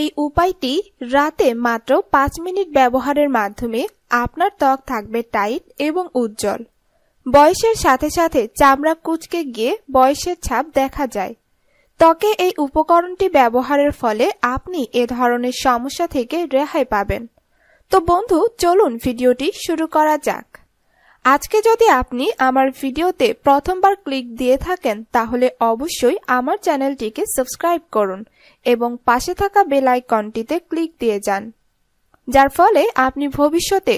এই উপায়টি রাতে মাত্র পাঁচ মিনিট ব্যবহারের মাধ্যমে আপনার ত্বক থাকবে টাইট এবং উজ্জ্বল। বয়সের সাথে সাথে চামড়া কুচকে গিয়ে বয়সের ছাপ দেখা যায়। ত্বকে এই উপকরণটি ব্যবহারের ফলে আপনি এ ধরনের সমস্যা থেকে রেহাই পাবেন। তো বন্ধু, চলুন ভিডিওটি শুরু করা যাক। আজকে যদি আপনি আমার ভিডিওতে প্রথমবার ক্লিক দিয়ে থাকেন, তাহলে অবশ্যই আমার চ্যানেলটিকে সাবস্ক্রাইব করুন এবং পাশে থাকা বেল আইকনটিতে ক্লিক দিয়ে যান। যার ফলে আপনি ভবিষ্যতে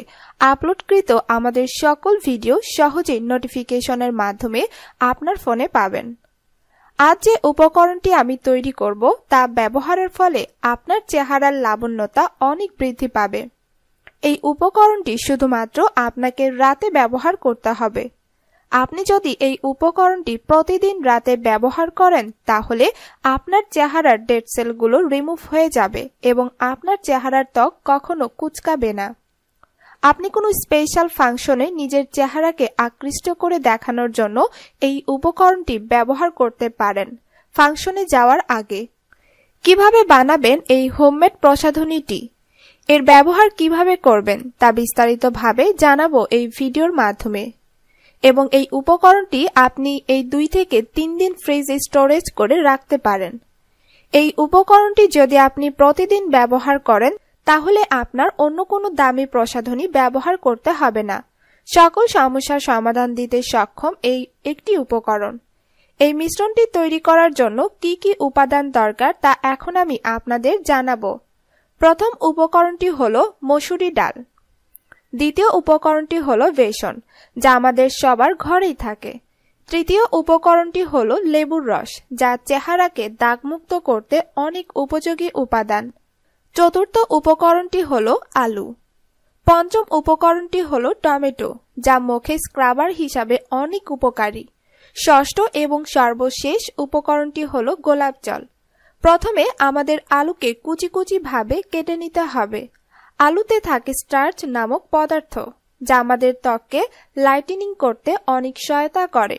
আপলোডকৃত আমাদের সকল ভিডিও সহজেই নোটিফিকেশনের মাধ্যমে আপনার ফোনে পাবেন। আজ যে উপকরণটি আমি তৈরি করব, তা ব্যবহারের ফলে আপনার চেহারার লাবণ্যতা অনেক বৃদ্ধি পাবে। এই উপকরণটি শুধুমাত্র আপনাকে রাতে ব্যবহার করতে হবে। আপনি যদি এই উপকরণটি প্রতিদিন রাতে ব্যবহার করেন, তাহলে আপনার চেহারার ডেড সেলগুলো রিমুভ হয়ে যাবে এবং আপনার চেহারার ত্বক কখনো কুচকাবে না। আপনি কোনো স্পেশাল ফাংশনে নিজের চেহারাকে আকৃষ্ট করে দেখানোর জন্য এই উপকরণটি ব্যবহার করতে পারেন, ফাংশনে যাওয়ার আগে। কীভাবে বানাবেন এই হোমমেড প্রসাধনীটি? এর ব্যবহার কীভাবে করবেন তা বিস্তারিতভাবে জানাব এই ভিডিওর মাধ্যমে। এবং এই উপকরণটি আপনি এই দুই থেকে তিন দিন ফ্রিজে স্টোরেজ করে রাখতে পারেন। এই উপকরণটি যদি আপনি প্রতিদিন ব্যবহার করেন, তাহলে আপনার অন্য কোনো দামি প্রসাধনী ব্যবহার করতে হবে না। সকল সমস্যার সমাধান দিতে সক্ষম এই একটি উপকরণ। এই মিশ্রণটি তৈরি করার জন্য কি কি উপাদান দরকার তা এখন আমি আপনাদের জানাব। প্রথম উপকরণটি হল মসুরি ডাল। দ্বিতীয় উপকরণটি হল বেসন, যা আমাদের সবার ঘরেই থাকে। তৃতীয় উপকরণটি হল লেবুর রস, যা চেহারাকে দাগমুক্ত করতে অনেক উপযোগী উপাদান। চতুর্থ উপকরণটি হল আলু। পঞ্চম উপকরণটি হল টমেটো, যা মুখে স্ক্রাবার হিসাবে অনেক উপকারী। ষষ্ঠ এবং সর্বশেষ উপকরণটি হল গোলাপ জল। প্রথমে আমাদের আলুকে কুচি কুচি ভাবে কেটে নিতে হবে। আলুতে থাকে স্টার্চ নামক পদার্থ, যা আমাদের ত্বককে লাইটেনিং করতে অনেক সহায়তা করে।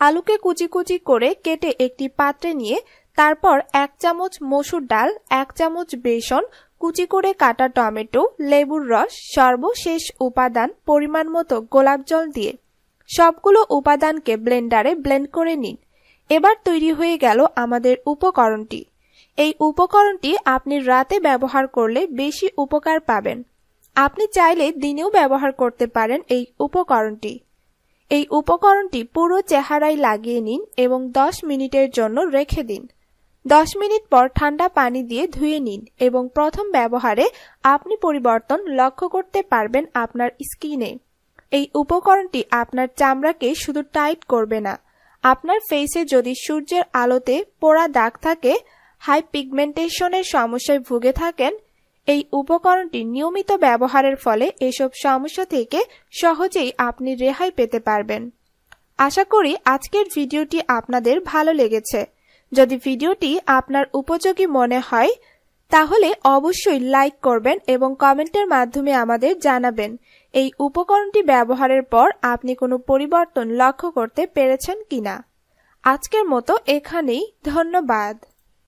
আলুকে কুচি কুচি করে কেটে একটি পাত্রে নিয়ে তারপর এক চামচ মসুর ডাল, এক চামচ বেসন, কুচি করে কাটা টমেটো, লেবুর রস, সর্বশেষ উপাদান পরিমাণ মতো গোলাপ জল দিয়ে সবগুলো উপাদানকে ব্লেন্ডারে ব্লেন্ড করে নিন। এবার তৈরি হয়ে গেল আমাদের উপকরণটি। এই উপকরণটি আপনি রাতে ব্যবহার করলে বেশি উপকার পাবেন। আপনি চাইলে দিনেও ব্যবহার করতে পারেন এই উপকরণটি। এই উপকরণটি পুরো চেহারায় লাগিয়ে নিন এবং 10 মিনিটের জন্য রেখে দিন। 10 মিনিট পর ঠান্ডা পানি দিয়ে ধুয়ে নিন এবং প্রথম ব্যবহারে আপনি পরিবর্তন লক্ষ্য করতে পারবেন আপনার স্কিনে। এই উপকরণটি আপনার চামড়াকে শুধু টাইট করবে না আপনার ফেসে যদি সূর্যের আলোতে পোড়া দাগ থাকে হাই পিগমেন্টেশনের সমস্যায় ভুগে থাকেন, এই উপকরণটি নিয়মিত ব্যবহারের ফলে এসব সমস্যা থেকে সহজেই আপনি রেহাই পেতে পারবেন। আশা করি আজকের ভিডিওটি আপনাদের ভালো লেগেছে। যদি ভিডিওটি আপনার উপযোগী মনে হয় তাহলে অবশ্যই লাইক করবেন এবং কমেন্টের মাধ্যমে আমাদের জানাবেন। এই উপকরণটি ব্যবহারের পর আপনি কোনো পরিবর্তন লক্ষ্য করতে পেরেছেন কিনা? আজকের মতো এখানেই, ধন্যবাদ।